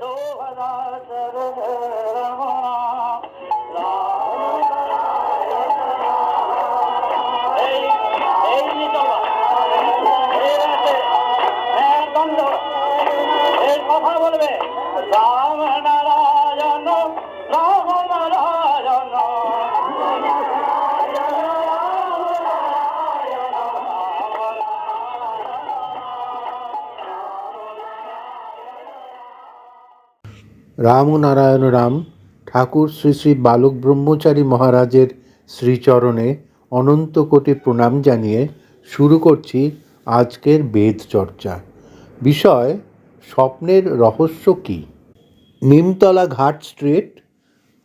এই রামনারায়ণ রাম ঠাকুর শ্রী শ্রী বালক ব্রহ্মচারী মহারাজের শ্রীচরণে অনন্ত কোটি প্রণাম জানিয়ে শুরু করছি আজকের বেদ চর্চা। বিষয়, স্বপ্নের রহস্য কী? নিমতলা ঘাট স্ট্রিট,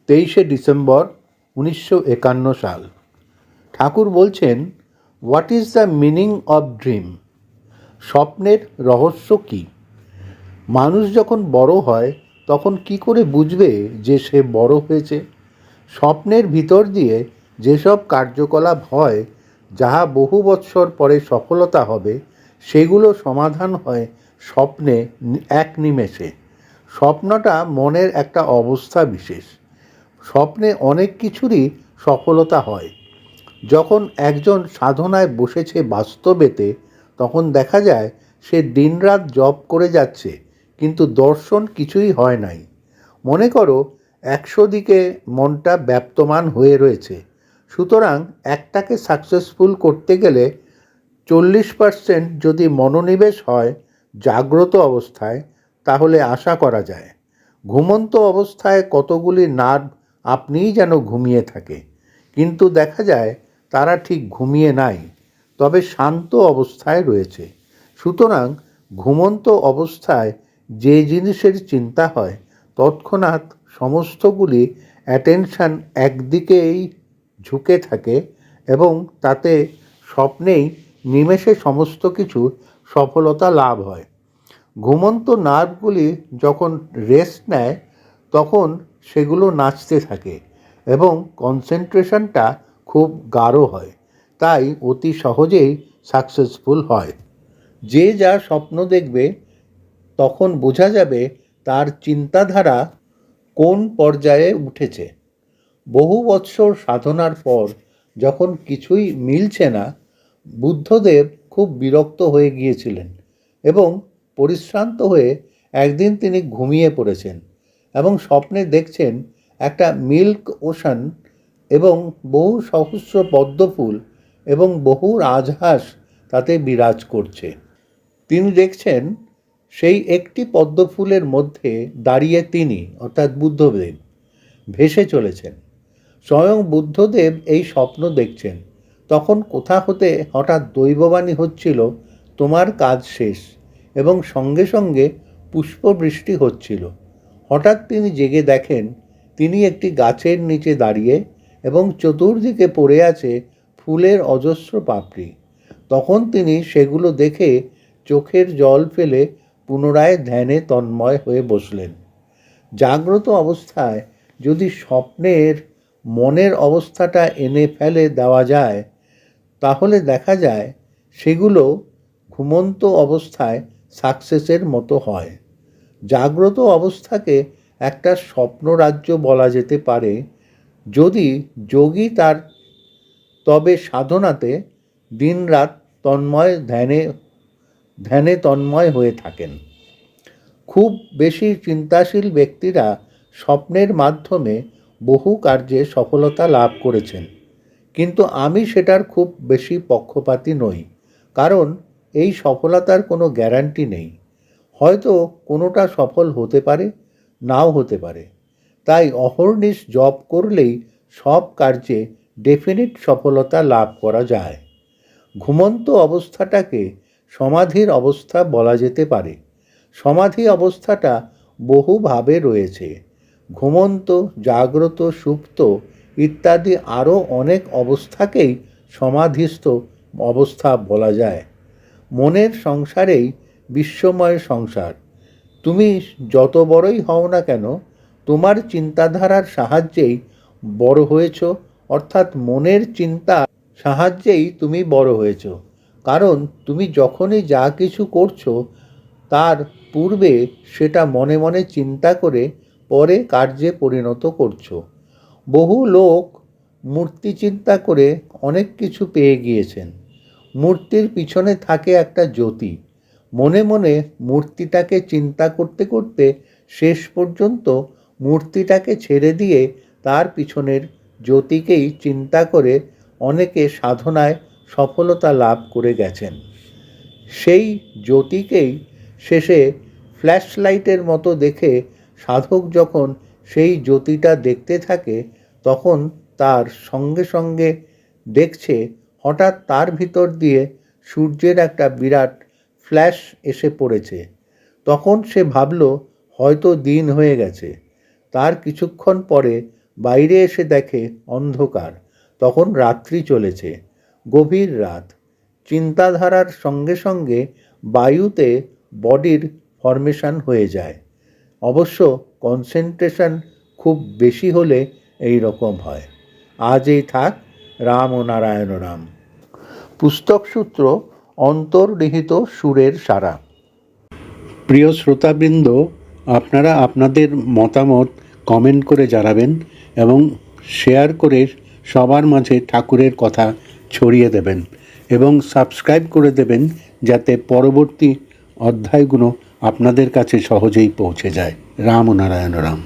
তেইশে ডিসেম্বর উনিশশো একান্ন সাল। ঠাকুর বলছেন what is the meaning of dream স্বপ্নের রহস্য কী? মানুষ যখন বড় হয় তখন কি করে বুঝবে যে সে বড় হয়েছে? স্বপ্নের ভিতর দিয়ে যেসব কার্যকলাপ হয়, যাহা বহু বৎসর পরে সফলতা হবে, সেগুলো সমাধান হয় স্বপ্নে এক নিমেষে। স্বপ্নটা মনের একটা অবস্থা বিশেষ। স্বপ্নে অনেক কিছুরই সফলতা হয়। যখন একজন সাধনায় বসেছে বাস্তবেতে, তখন দেখা যায় সে দিনরাত জপ করে যাচ্ছে। কিন্তু দর্শন কিছুই হয় নাই। মনে করো, একশো দিকে মনটা ব্যাপ্তমান হয়ে রয়েছে। সুতরাং একটাকে সাকসেসফুল করতে গেলে চল্লিশ পার্সেন্ট যদি মনোনিবেশ হয় জাগ্রত অবস্থায়, তাহলে আশা করা যায়। ঘুমন্ত অবস্থায় কতগুলি নার্ভ আপনিই যেন ঘুমিয়ে থাকে। কিন্তু দেখা যায়, তারা ঠিক ঘুমিয়ে নাই, তবে শান্ত অবস্থায় রয়েছে। সুতরাং ঘুমন্ত অবস্থায় যে জিনিসের চিন্তা হয়, তৎক্ষণাৎ সমস্তগুলি অ্যাটেনশান একদিকেই ঝুঁকে থাকে এবং তাতে স্বপ্নেই নিমেষে সমস্ত কিছুর সফলতা লাভ হয়। ঘুমন্ত নার্ভগুলি যখন রেস্ট নেয়, তখন সেগুলো নাচতে থাকে এবং কনসেন্ট্রেশনটা খুব গাঢ় হয়, তাই অতি সহজেই সাকসেসফুল হয়। যে যা স্বপ্ন দেখবে তখন বোঝা যাবে তার চিন্তাধারা কোন পর্যায়ে উঠেছে। বহু বৎসর সাধনার পর যখন কিছুই মিলছে না, বুদ্ধদেব খুব বিরক্ত হয়ে গিয়েছিলেন এবং পরিশ্রান্ত হয়ে একদিন তিনি ঘুমিয়ে পড়েছেন এবং স্বপ্নে দেখছেন একটা মিল্ক ওশান এবং বহু সহস্র পদ্মফুল এবং বহু রাজহাঁস তাতে বিরাজ করছে। তিনি দেখছেন সেই একটি পদ্মফুলের মধ্যে দাঁড়িয়ে তিনি, অর্থাৎ বুদ্ধদেব, ভেসে চলেছেন। স্বয়ং বুদ্ধদেব এই স্বপ্ন দেখছেন। তখন কোথা হতে হঠাৎ দৈববাণী হচ্ছিল, তোমার কাজ শেষ। এবং সঙ্গে সঙ্গে পুষ্পবৃষ্টি হচ্ছিল। হঠাৎ তিনি জেগে দেখেন, তিনি একটি গাছের নিচে দাঁড়িয়ে এবং চতুর্দিকে পড়ে আছে ফুলের অজস্র পাপড়ি। তখন তিনি সেগুলো দেখে চোখের জল ফেলে পুনরায় ধ্যানে তন্ময় হয়ে বসলেন। জাগ্রত অবস্থায় যদি স্বপ্নের, মনের অবস্থাটা এনে ফেলে দেওয়া যায়, তাহলে দেখা যায় সেগুলো ঘুমন্ত অবস্থায় সাকসেসের মতো হয়। জাগ্রত অবস্থাকে একটা স্বপ্নরাজ্য বলা যেতে পারে। যদি যোগী তার তবে সাধনাতে দিনরাত তন্ময় ধ্যানে ধ্যানে তন্ময় হয়ে থাকেন। খুব বেশি চিন্তাশীল ব্যক্তিরা স্বপ্নের মাধ্যমে বহু কার্যে সফলতা লাভ করেছেন। কিন্তু আমি সেটার খুব বেশি পক্ষপাতী নই, কারণ এই সফলতার কোনো গ্যারান্টি নেই। হয়তো কোনোটা সফল হতে পারে, নাও হতে পারে। তাই অহর্নিশ জব করলেই সব কার্যে ডেফিনিট সফলতা লাভ করা যায়। ঘুমন্ত অবস্থাটাকে সমাধির অবস্থা বলা যেতে পারে। সমাধি অবস্থাটা বহুভাবে রয়েছে। ঘুমন্ত, জাগ্রত, সুপ্ত ইত্যাদি আরও অনেক অবস্থাকেই সমাধিস্থ অবস্থা বলা যায়। মনের সংসারেই বিশ্বময় সংসার। তুমি যত বড়ই হও না কেন, তোমার চিন্তাধারার সাহায্যেই বড় হয়েছ, অর্থাৎ মনের চিন্তা সাহায্যেই তুমি বড় হয়েছ। কারণ তুমি যখনই যা কিছু করছ, তার পূর্বে সেটা মনে মনে চিন্তা করে পরে কার্যে পরিণত করছ। বহু লোক মূর্তি চিন্তা করে অনেক কিছু পেয়ে গিয়েছেন। মূর্তির পিছনে থাকে একটা জ্যোতি। মনে মনে মূর্তিটাকে চিন্তা করতে করতে শেষ পর্যন্ত মূর্তিটাকে ছেড়ে দিয়ে তার পিছনের জ্যোতিকেই চিন্তা করে অনেকে সাধনায় সফলতা লাভ করে গেছেন। সেই জ্যোতিকেই শেষে ফ্ল্যাশ লাইটের মতো দেখে সাধক যখন সেই জ্যোতিটা দেখতে থাকে, তখন তার সঙ্গে সঙ্গে দেখছে হঠাৎ তার ভিতর দিয়ে সূর্যের একটা বিরাট ফ্ল্যাশ এসে পড়েছে। তখন সে ভাবল, হয়তো দিন হয়ে গেছে। তার কিছুক্ষণ পরে বাইরে এসে দেখে অন্ধকার। তখন রাত্রি চলেছে। গভীর রাত। চিন্তাধারার সঙ্গে সঙ্গে বায়ুতে বডির ফরমেশন হয়ে যায়। অবশ্য কনসেন্ট্রেশন খুব বেশি হলে এই রকম হয়। আজ এই থাক, রাম ও নারায়ণ রাম। পুস্তক সূত্র, অন্তর্নিহিত সুরের সারা। প্রিয় শ্রোতাবৃন্দ, আপনারা আপনাদের মতামত কমেন্ট করে জানাবেন এবং শেয়ার করে সবার মাঝে ঠাকুরের কথা ছড়িয়ে দেবেন এবং সাবস্ক্রাইব করে দেবেন যাতে পরবর্তী অধ্যায়গুলো আপনাদের কাছে সহজেই পৌঁছে যায়। রাম নারায়ণ রাম।